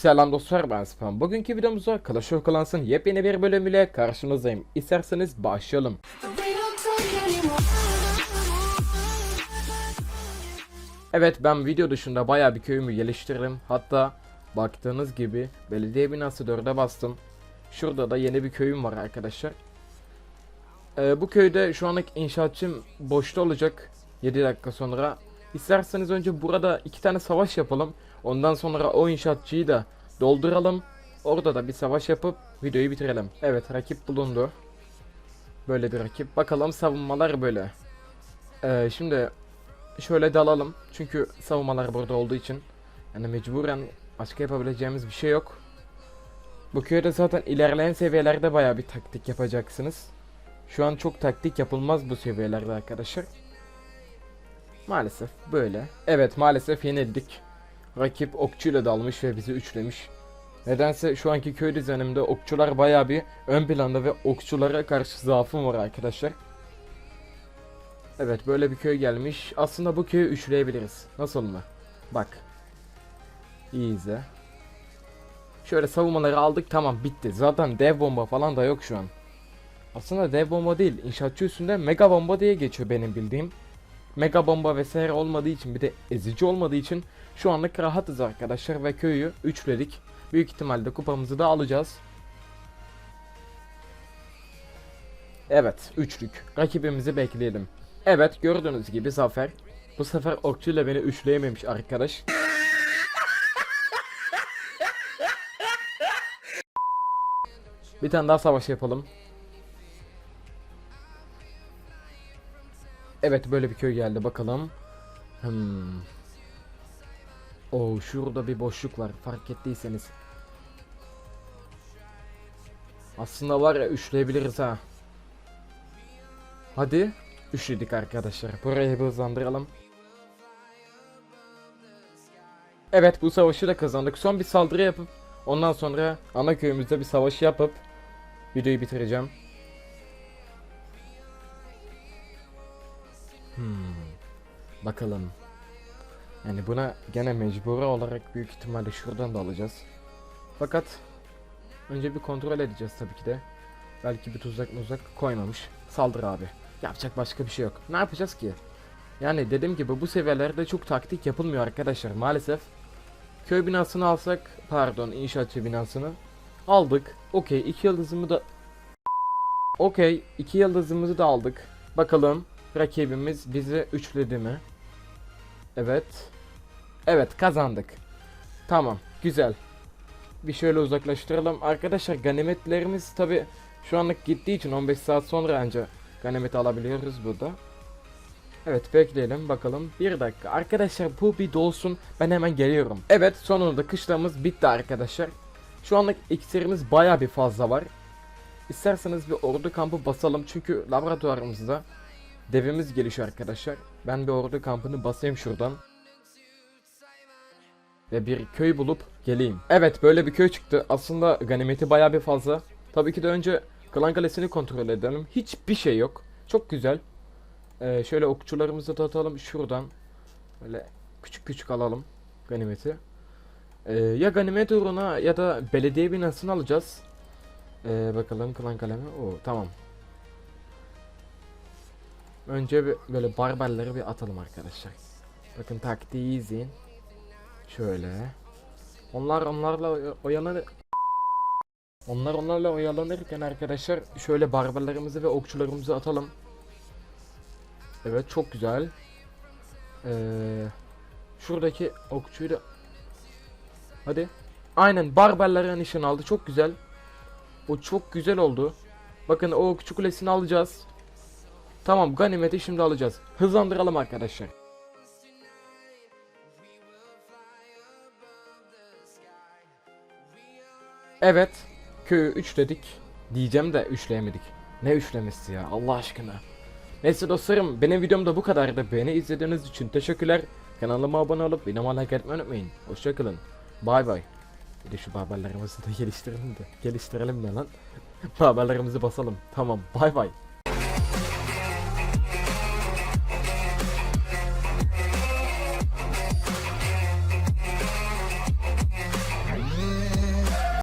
Selam dostlar ben Spam. Bugünkü videomuzda Clash of Clans'ın yepyeni bir bölümüyle karşınızdayım. İsterseniz başlayalım. Evet ben video dışında bayağı bir köyümü geliştirdim. Hatta baktığınız gibi belediye binası 4'e bastım. Şurada da yeni bir köyüm var arkadaşlar. Ee, bu köyde şu anlık inşaatçım boşta olacak 7 dakika sonra. İsterseniz önce burada iki tane savaş yapalım. Ondan sonra o inşaatçıyı da dolduralım. Orada da bir savaş yapıp videoyu bitirelim. Evet rakip bulundu. Böyle bir rakip. Bakalım savunmalar böyle. Ee, şimdi şöyle dalalım. Çünkü savunmalar burada olduğu için. Yani mecburen başka yapabileceğimiz bir şey yok. Bu köyde zaten ilerleyen seviyelerde bayağı bir taktik yapacaksınız. Şu an çok taktik yapılmaz bu seviyelerde arkadaşlar. Maalesef böyle. Evet maalesef yenildik. Rakip okçuyla dalmış ve bizi üçlemiş. Nedense şu anki köy düzenimde okçular bayağı bir ön planda ve okçulara karşı zaafım var arkadaşlar. Evet böyle bir köy gelmiş. Aslında bu köyü üçleyebiliriz. Nasıl mı? Bak. İyi izle. Şöyle savunmaları aldık tamam bitti. Zaten dev bomba falan da yok şu an. Aslında dev bomba değil. İnşaatçı üstünde mega bomba diye geçiyor benim bildiğim. Mega bomba vesaire olmadığı için bir de ezici olmadığı için şu anlık rahatız arkadaşlar ve köyü üçledik. Büyük ihtimalle kupamızı da alacağız. Evet, üçlük. Rakibimizi bekleyelim. Evet, gördüğünüz gibi zafer. Bu sefer okçuyla beni üçleyememiş arkadaş. Bir tane daha savaş yapalım. Evet böyle bir köy geldi bakalım. Hmm. Oo şurada bir boşluk var fark ettiyseniz. Aslında var ya üçleyebiliriz ha. Hadi. Üçledik arkadaşlar. Burayı hızlandıralım. Evet bu savaşı da kazandık. Son bir saldırı yapıp ondan sonra ana köyümüzde bir savaş yapıp videoyu bitireceğim. Hmm. Bakalım. Yani buna gene mecburi olarak büyük ihtimalle şuradan da alacağız. Fakat önce bir kontrol edeceğiz tabii ki de. Belki bir tuzak muzak koymamış. Saldır abi. Yapacak başka bir şey yok. Ne yapacağız ki? Yani dediğim gibi bu seviyelerde çok taktik yapılmıyor arkadaşlar maalesef. Köy binasını alsak, pardon inşaatçı binasını aldık. Okey iki yıldızımı da Okey iki yıldızımızı da aldık. Bakalım rakibimiz bizi üçledi mi? Evet. Evet kazandık. Tamam güzel. Bir şöyle uzaklaştıralım. Arkadaşlar ganimetlerimiz tabi şu anlık gittiği için 15 saat sonra anca ganimet alabiliyoruz burada. Evet bekleyelim bakalım. Bir dakika arkadaşlar bu bir dolsun ben hemen geliyorum. Evet sonunda kışlamız bitti arkadaşlar. Şu anlık iksirimiz baya bir fazla var. İsterseniz bir ordu kampı basalım çünkü laboratuvarımızda devimiz gelişiyor arkadaşlar. Ben bir ordu kampını basayım şuradan. Ve bir köy bulup geleyim. Evet böyle bir köy çıktı. Aslında ganimeti baya bir fazla. Tabii ki de önce klan kalesini kontrol edelim. Hiçbir şey yok. Çok güzel. Ee, şöyle okçularımızı da atalım şuradan. Böyle küçük küçük alalım ganimeti. Ee, ya ganimet uğruna ya da belediye binasını alacağız. Ee, bakalım klan kalemi. Oo tamam. Önce bir böyle barbarları bir atalım arkadaşlar. Bakın taktiği izleyin. Şöyle. Onlar onlarla oy- oyalanır. Onlar onlarla oyalanırken arkadaşlar şöyle barbarlarımızı ve okçularımızı atalım. Evet çok güzel. Ee, şuradaki okçuyu da Hadi. Aynen barbarlara nişan aldı. Çok güzel. O çok güzel oldu. Bakın o okçu kulesini alacağız. Tamam ganimeti şimdi alacağız. Hızlandıralım arkadaşlar. Evet. Köyü üçledik. Diyeceğim de üçleyemedik. Ne üçlemesi ya Allah aşkına. Neyse dostlarım benim videom da bu kadardı. Beni izlediğiniz için teşekkürler. Kanalıma abone olup videoma like etmeyi unutmayın. Hoşçakalın. Bay bay. Bir de şu barbarlarımızı da geliştirelim de. Geliştirelim ne lan? barbarlarımızı basalım. Tamam bay bay.